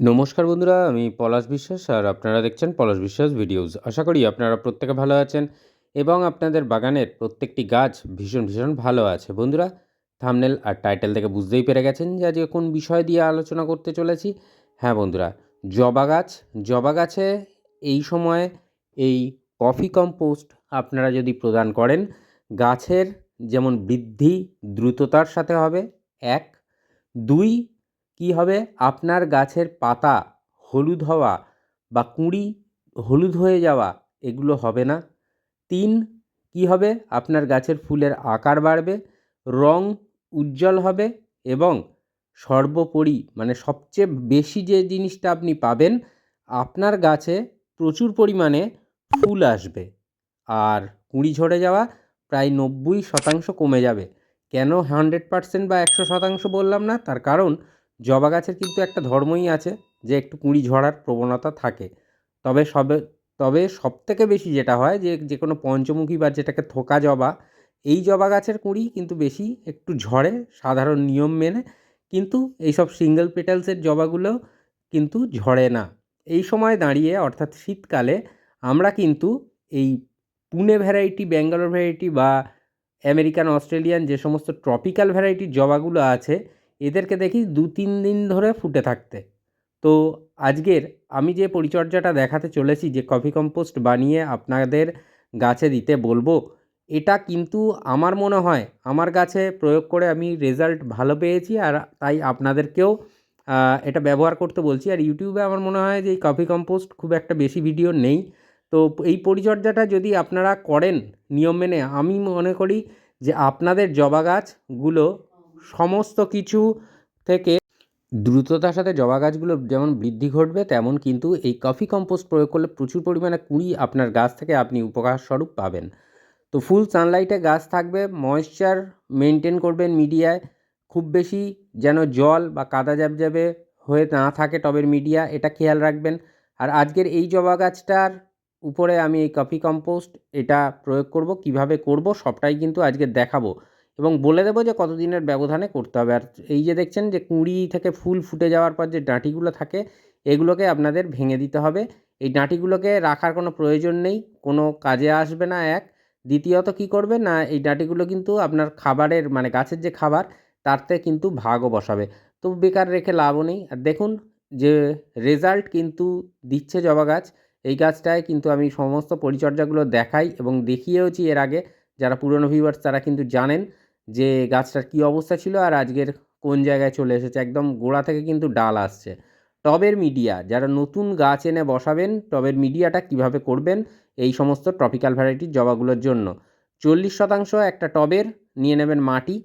নমস্কার বন্ধুরা, আমি পলাশ বিশ্বাস আর আপনারা দেখছেন পলাশ বিশ্বাস ভিডিওস। আশা করি আপনারা প্রত্যেকে ভালো আছেন এবং আপনাদের বাগানের প্রত্যেকটি গাছ ভীষণ ভীষণ ভালো আছে। বন্ধুরা থামনেল আর টাইটেল থেকে বুঝতেই পেরে গেছেন যে আজকে কোন বিষয় দিয়ে আলোচনা করতে চলেছি। হ্যাঁ বন্ধুরা, জবা গাছ, জবা গাছে এই সময়ে এই কফি কম্পোস্ট আপনারা যদি প্রদান করেন, গাছের যেমন বৃদ্ধি দ্রুততার সাথে হবে, এক। দুই কী হবে? আপনার গাছের পাতা হলুদ হওয়া বা কুঁড়ি হলুদ হয়ে যাওয়া, এগুলো হবে না। তিন, কী হবে? আপনার গাছের ফুলের আকার বাড়বে, রং উজ্জ্বল হবে এবং সর্বোপরি মানে সবচেয়ে বেশি যে জিনিসটা আপনি পাবেন, আপনার গাছে প্রচুর পরিমাণে ফুল আসবে। আর কুঁড়ি ঝরে যাওয়া প্রায় নব্বই শতাংশ কমে যাবে। কেন? হান্ড্রেড পার্সেন্ট বা একশো শতাংশ বললাম না, তার কারণ জবা গাছের কিন্তু একটা ধর্মই আছে যে একটু কুঁড়ি ঝরার প্রবণতা থাকে। তবে সবে, তবে সবথেকে বেশি যেটা হয় যে যে কোনো পঞ্চমুখী বা যেটাকে থোকা জবা, এই জবা গাছের কুঁড়ি কিন্তু বেশি একটু ঝরে, সাধারণ নিয়ম মেনে, কিন্তু এইসব সিঙ্গেল পেটালসের জবাগুলো কিন্তু ঝরে না। এই সময় দাঁড়িয়ে, অর্থাৎ শীতকালে, আমরা কিন্তু এই পুনে ভ্যারাইটি, ব্যাঙ্গালোর ভ্যারাইটি বা আমেরিকান, অস্ট্রেলিয়ান যে সমস্ত ট্রপিক্যাল ভ্যারাইটির জবাগুলো আছে এদেরকে দেখি দু তিন দিন ধরে ফুটে থাকতে। তো আজকের আমি যে পরিচর্যাটা দেখাতে চলেছি, যে কফি কম্পোস্ট বানিয়ে আপনাদের গাছে দিতে বলব, এটা কিন্তু আমার মনে হয়, আমার গাছে প্রয়োগ করে আমি রেজাল্ট ভালো পেয়েছি আর তাই আপনাদেরকেও এটা ব্যবহার করতে বলছি। আর ইউটিউবে আমার মনে হয় যে এই কফি কম্পোস্ট খুব একটা বেশি ভিডিও নেই। তো এই পরিচর্যাটা যদি আপনারা করেন নিয়ম মেনে, আমি মনে করি যে আপনাদের জবা গাছগুলো সমস্ত কিছু থেকে দ্রুততার সাথে জবা গাছগুলো যেমন বৃদ্ধি ঘটবে, তেমন কিন্তু এই কফি কম্পোস্ট প্রয়োগ করলে প্রচুর পরিমাণে কুঁড়ি আপনার গাছ থেকে আপনি উপকার স্বরূপ পাবেন। তো ফুল সানলাইটে গাছ থাকবে, ময়েশ্চার মেনটেন করবেন মিডিয়ায়, খুব বেশি যেন জল বা কাদা জ্যাবজ্যাবে হয়ে না থাকে টবের মিডিয়া, এটা খেয়াল রাখবেন। আর আজকের এই জবা গাছটার উপরে আমি এই কফি কম্পোস্ট এটা প্রয়োগ করব, কীভাবে করব সবটাই কিন্তু আজকে দেখাবো। এবং বলে দেবো যে কতদিনের ব্যবধানে করতে হবে। আর এই যে দেখছেন যে কুঁড়ি থেকে ফুল ফুটে যাওয়ার পর যে ডাঁটিগুলো থাকে, এগুলোকে আপনাদের ভেঙে দিতে হবে। এই ডাঁটিগুলোকে রাখার কোনো প্রয়োজন নেই, কোনো কাজে আসবে না এক। দ্বিতীয়ত কী করবে না, এই ডাঁটিগুলো কিন্তু আপনার খাবারের মানে গাছের যে খাবার তারতে কিন্তু ভাগও বসাবে। তো বেকার রেখে লাভও নেই। আর দেখুন যে রেজাল্ট কিন্তু দিচ্ছে জবা গাছ। এই গাছটায় কিন্তু আমি সমস্ত পরিচর্যাগুলো দেখাই এবং দেখিয়েওছি এর আগে। যারা পুরনো ভিউয়ার্স তারা কিন্তু জানেন যে গাছটার কী অবস্থা ছিল আর আজকের কোন জায়গায় চলে এসেছে। একদম গোড়া থেকে কিন্তু ডাল আসছে। টবের মিডিয়া যারা নতুন গাছ এনে বসাবেন, টবের মিডিয়াটা কীভাবে করবেন, এই সমস্ত ট্রপিক্যাল ভ্যারাইটির জবাগুলোর জন্য। চল্লিশ শতাংশ একটা টবের নিয়ে নেবেন মাটি,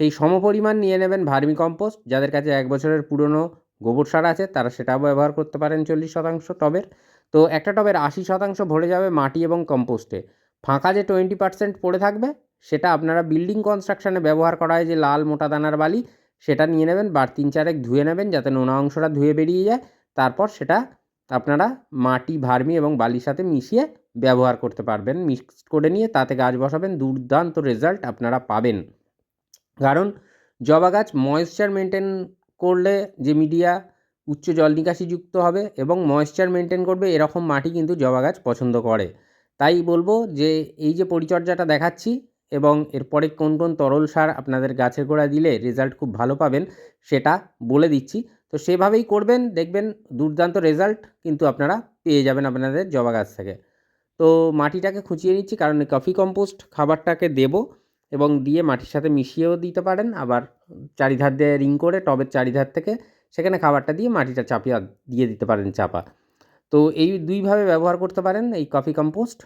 সেই সমপরিমাণ নিয়ে নেবেন ভার্মি কম্পোস্ট যাদের কাছে এক বছরের পুরনো গোবর সার আছে, তারা সেটাও ব্যবহার করতে পারেন চল্লিশ শতাংশ টবের। তো একটা টবের আশি শতাংশ ভরে যাবে মাটি এবং কম্পোস্টে ফাঁকা যে টোয়েন্টি পার্সেন্ট পড়ে থাকবে, সেটা আপনারা বিল্ডিং কনস্ট্রাকশানে ব্যবহার করা হয় যে লাল মোটা দানার বালি, সেটা নিয়ে নেবেন, বার তিন চারেক ধুয়ে নেবেন যাতে নোনা অংশটা ধুয়ে বেরিয়ে যায়। তারপর সেটা আপনারা মাটি, ভার্মি এবং বালির সাথে মিশিয়ে ব্যবহার করতে পারবেন। মিক্সড করে নিয়ে তাতে গাছ বসাবেন, দুর্দান্ত রেজাল্ট আপনারা পাবেন। কারণ জবা গাছ ময়েশ্চার মেনটেন করলে যে মিডিয়া উচ্চ জল নিকাশিযুক্ত হবে এবং ময়েশ্চার মেনটেন করবে, এরকম মাটি কিন্তু জবা গাছ পছন্দ করে। তাই বলব যে এই যে পরিচর্যাটা দেখাচ্ছি এবং এরপরে কোন কোন তরল সার আপনাদের গাছের গোড়ায় দিলে রেজাল্ট খুব ভালো পাবেন, সেটা বলে দিচ্ছি। তো সেভাবেই করবেন, দেখবেন দুর্দান্ত রেজাল্ট কিন্তু আপনারা পেয়ে যাবেন আপনাদের জবা গাছ থেকে। তো মাটিটাকে খুঁচিয়ে নিচ্ছি, কারণ কফি কম্পোস্ট খাবারটাকে দেব এবং দিয়ে মাটির সাথে মিশিয়েও দিতে পারেন, আবার চারিধার দিয়ে রিং করে টবের চারিধার থেকে সেখানে খাবারটা দিয়ে মাটিটা চাপিয়ে দিয়ে দিতে পারেন চাপা। তো এই দুইভাবে ব্যবহার করতে পারেন এই কফি কম্পোস্ট।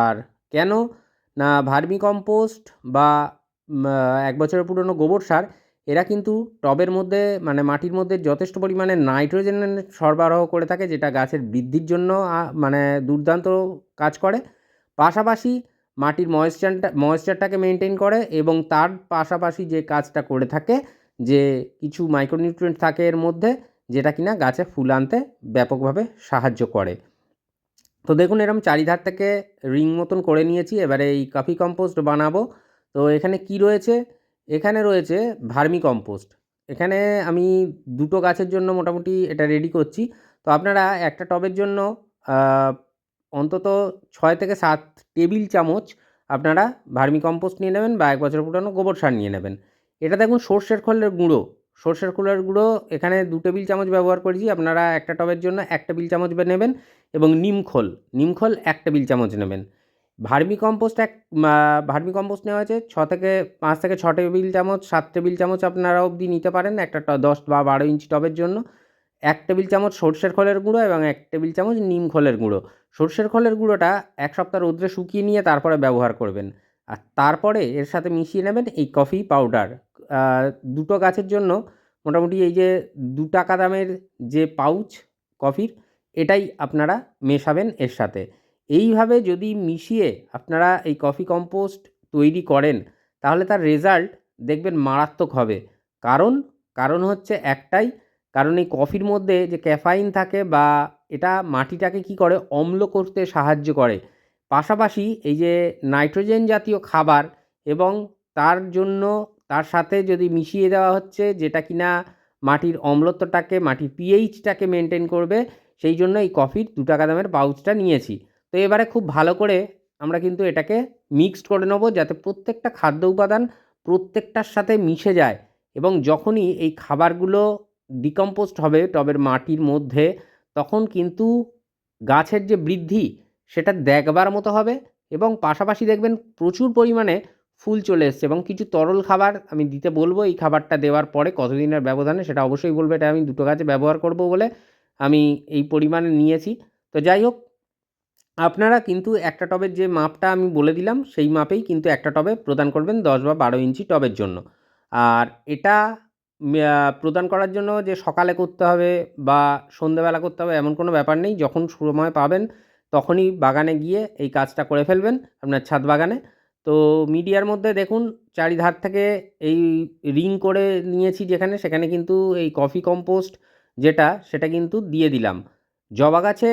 আর কেন? না ভার্মি কম্পোস্ট বা এক বছরের পুরনো গোবর সার, এরা কিন্তু টবের মধ্যে মানে মাটির মধ্যে যথেষ্ট পরিমাণে নাইট্রোজেন সরবরাহ করে থাকে, যেটা গাছের বৃদ্ধির জন্য মানে দুর্দান্ত কাজ করে। পাশাপাশি মাটির ময়েশ্চারটা, ময়েশ্চারটাকে মেনটেন করে এবং তার পাশাপাশি যে কাজটা করে থাকে, যে কিছু মাইক্রোনিউট্রিয়েন্ট থাকে এর মধ্যে যেটা কিনা গাছে ফুল আনতে ব্যাপকভাবে সাহায্য করে। তো দেখুন এরকম চারিধার থেকে রিং মতন করে নিয়েছি, এবারে এই কফি কম্পোস্ট বানাবো। তো এখানে কি রয়েছে? এখানে রয়েছে ভার্মি কম্পোস্ট। এখানে আমি দুটো গাছের জন্য মোটামুটি এটা রেডি করছি। তো আপনারা একটা টবের জন্য অন্তত ছয় থেকে সাত টেবিল চামচ আপনারা ভার্মি কম্পোস্ট নিয়ে নেবেন বা এক বছর পুরানো গোবর সার নিয়ে নেবেন। এটা দেখুন সর্ষের খোলের গুঁড়ো। সর্ষের খোলের গুঁড়ো, এখানে দু টেবিল চামচ ব্যবহার করেছি। আপনারা একটা টবের জন্য এক টেবিল চামচ নেবেন এবং নিমখোল নিমখোল এক টেবিল চামচ নেবেন। ভার্মি কম্পোস্ট এক ভার্মি কম্পোস্ট নেওয়া হয়েছে, ছ থেকে পাঁচ থেকে ছ টেবিল চামচ, সাত টেবিল চামচ আপনারা অবধি নিতে পারেন একটা দশ বা বারো ইঞ্চি টবের জন্য। এক টেবিল চামচ সর্ষের খোলের গুঁড়ো এবং এক টেবিল চামচ নিম খোলের গুঁড়ো। সর্ষের খোলের গুঁড়োটা এক সপ্তাহ রোদ্রে শুকিয়ে নিয়ে তারপরে ব্যবহার করবেন। আর তারপরে এর সাথে মিশিয়ে নেবেন এই কফি পাউডার দুটো গাছের জন্য মোটামুটি এই যে দু টাকা দামের যে পাউচ কফির এটাই আপনারা মেশাবেন এর সাথে। এইভাবে যদি মিশিয়ে আপনারা এই কফি কম্পোস্ট তৈরি করেন, তাহলে তার রেজাল্ট দেখবেন মারাত্মক হবে। কারণ কারণ হচ্ছে একটাই, কারণ এই কফির মধ্যে যে ক্যাফাইন থাকে বা এটা মাটিটাকে কি করে? অম্ল করতে সাহায্য করে। পাশাপাশি এই যে নাইট্রোজেন জাতীয় খাবার এবং তার জন্য তার সাথে যদি মিশিয়ে দেওয়া হচ্ছে যেটা কিনা মাটির অম্লত্বটাকে, মাটির পিএইচটাকে মেনটেন করবে, সেই জন্য এই কফির দু টাকা দামের পাউচটা নিয়েছি। তো এবারে খুব ভালো করে আমরা কিন্তু এটাকে মিক্সড করে নেব যাতে প্রত্যেকটা খাদ্য উপাদান প্রত্যেকটার সাথে মিশে যায় এবং যখনই এই খাবারগুলো ডিকম্পোস্ট হবে টবের মাটির মধ্যে, তখন কিন্তু গাছের যে বৃদ্ধি সেটা দেখবার মতো হবে এবং পাশাপাশি দেখবেন প্রচুর পরিমাণে ফুল চলে এসছে এবং কিছু তরল খাবার আমি দিতে বলব। এই খাবারটা দেওয়ার পরে কতদিনের ব্যবধানে সেটা অবশ্যই বলব, এটা আমি দুটো গাছে ব্যবহার করব বলে আমি এই পরিমাণে নিয়েছি। তো যাই হোক, আপনারা কিন্তু একটা টবের যে মাপটা আমি বলে দিলাম, সেই মাপেই কিন্তু একটা টবে প্রদান করবেন দশ বা বারো ইঞ্চি টবের জন্য। আর এটা প্রদান করার জন্য যে সকালে করতে হবে বা সন্ধেবেলা করতে হবে এমন কোনো ব্যাপার নেই। যখন সময় পাবেন তখনই বাগানে গিয়ে এই কাজটা করে ফেলবেন আপনার ছাদ বাগানে। তো মিডিয়ার মধ্যে দেখুন, চারিধার থেকে এই রিং করে নিয়েছি যেখানে, সেখানে কিন্তু এই কফি কম্পোস্ট যেটা, সেটা কিন্তু দিয়ে দিলাম। জবা গাছে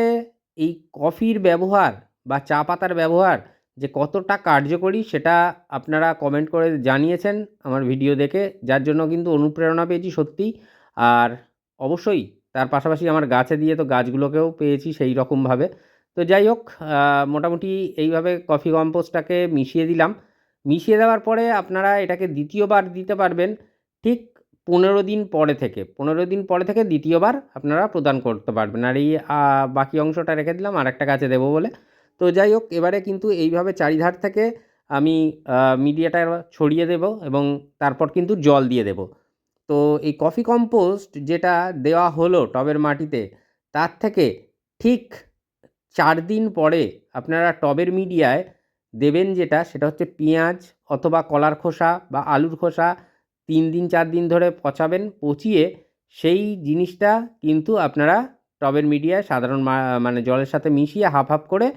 এই কফির ব্যবহার বা চা পাতার ব্যবহার যে কতটা কার্যকরী, সেটা আপনারা কমেন্ট করে জানিয়েছেন আমার ভিডিও দেখে, যার জন্য কিন্তু অনুপ্রেরণা পেয়েছি সত্যিই। আর অবশ্যই তার পাশাপাশি আমার গাছে দিয়ে তো গাছগুলোকেও পেয়েছি সেই রকমভাবে। তো যাই হোক মোটামুটি এইভাবে কফি কম্পোস্টটাকে মিশিয়ে দিলাম। মিশিয়ে দেওয়ার পরে আপনারা এটাকে দ্বিতীয়বার দিতে পারবেন ঠিক পনেরো দিন পরে থেকে। পনেরো দিন পরে থেকে দ্বিতীয়বার আপনারা প্রদান করতে পারবেন। আর এই বাকি অংশটা রেখে দিলাম আর একটা গাছে দেবো বলে। তো যাই হোক, এবারে কিন্তু এইভাবে চারিধার থেকে আমি মিডিয়াটা ছড়িয়ে দেব এবং তারপর কিন্তু জল দিয়ে দেব। তো এই কফি কম্পোস্ট যেটা দেওয়া হলো টবের মাটিতে, তার থেকে ঠিক চার দিন পরে আপনারা টবের মিডিয়ায় দেবেন যেটা, সেটা হচ্ছে পেঁয়াজ অথবা কলার খোসা বা আলুর খোসা তিন দিন, চার দিন ধরে পচাবেন, পচিয়ে সেই জিনিসটা কিন্তু আপনারা টবের মিডিয়ায় সাধারণ মানে জলের সাথে মিশিয়ে হাফ হাফ করে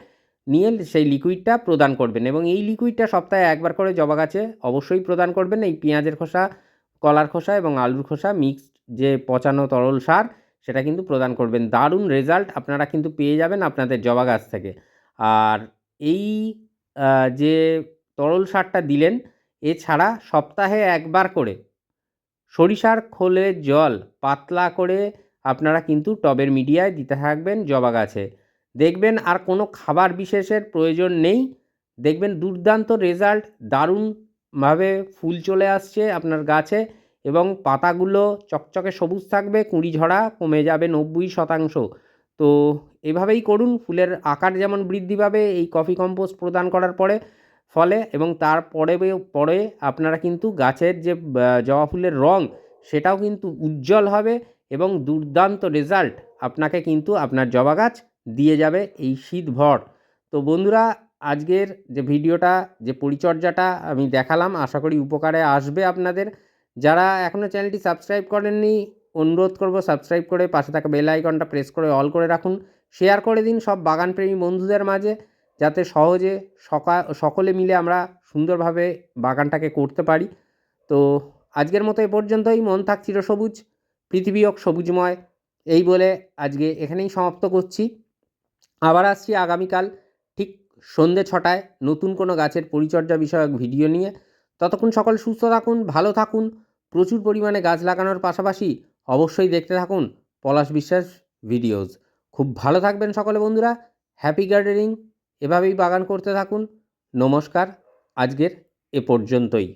নিয়ে সেই লিকুইডটা প্রদান করবেন এবং এই লিকুইডটা সপ্তাহে একবার করে জবা গাছে অবশ্যই প্রদান করবেন। এই পেঁয়াজের খোসা, কলার খোসা এবং আলুর খোসা মিক্সড যে পচানো তরল সার সেটা কিন্তু প্রদান করবেন। দারুণ রেজাল্ট আপনারা কিন্তু পেয়ে যাবেন আপনাদের জবা গাছ থেকে। আর এই যে তরল সারটা দিলেন, এছাড়া সপ্তাহে একবার করে সরিষার খোলের জল পাতলা করে আপনারা কিন্তু টবের মিডিয়ায় দিতে থাকবেন জবা গাছে। দেখবেন আর কোনো খাবার বিশেষের প্রয়োজন নেই। দেখবেন দুর্দান্ত রেজাল্ট দারুণভাবে ফুল চলে আসছে আপনার গাছে। এবং পাতাগুলো চকচকে সবুজ থাকবে, কুঁড়ি ঝরা কমে যাবে নব্বই শতাংশ। তো এভাবেই করুন, ফুলের আকার যেমন বৃদ্ধি পাবে, এই কফি কম্পোস্ট প্রদান করার পরে ফলে এবং তারপরে পরে আপনারা কিন্তু গাছের যে জবা ফুলের রঙ সেটাও কিন্তু উজ্জ্বল হবে এবং দুর্দান্ত রেজাল্ট আপনাকে কিন্তু আপনার জবা গাছ দিয়ে যাবে এই শীত ভর। তো বন্ধুরা, আজকের যে ভিডিওটা, যে পরিচর্যাটা আমি দেখালাম, আশা করি উপকারে আসবে আপনাদের। যারা এখনও চ্যানেলটি সাবস্ক্রাইব করেননি, অনুরোধ করব সাবস্ক্রাইব করে পাশে থাকা বেল আইকনটা প্রেস করে অল করে রাখুন। শেয়ার করে দিন সব বাগানপ্রেমী বন্ধুদের মাঝে, যাতে সহজে সকা, সকলে মিলে আমরা সুন্দরভাবে বাগানটাকে করতে পারি। তো আজকের মতো এ পর্যন্তই। মন থাক চিরসবুজ পৃথিবী হোক সবুজময়। এই বলে আজকে এখানেই সমাপ্ত করছি। আবার আসছি আগামীকাল ঠিক সন্ধে ছটায় নতুন কোনো গাছের পরিচর্যা বিষয়ক ভিডিও নিয়ে। ততক্ষণ সকল সুস্থ থাকুন, ভালো থাকুন। প্রচুর পরিমাণে গাছ লাগানোর পাশাপাশি অবশ্যই দেখতে থাকুন পলাশ বিশ্বাস ভিডিওস। খুব ভালো থাকবেন সকলে বন্ধুরা, হ্যাপি গার্ডেনিং। এভাবেই বাগান করতে থাকুন। নমস্কার, আজকের এ পর্যন্তই।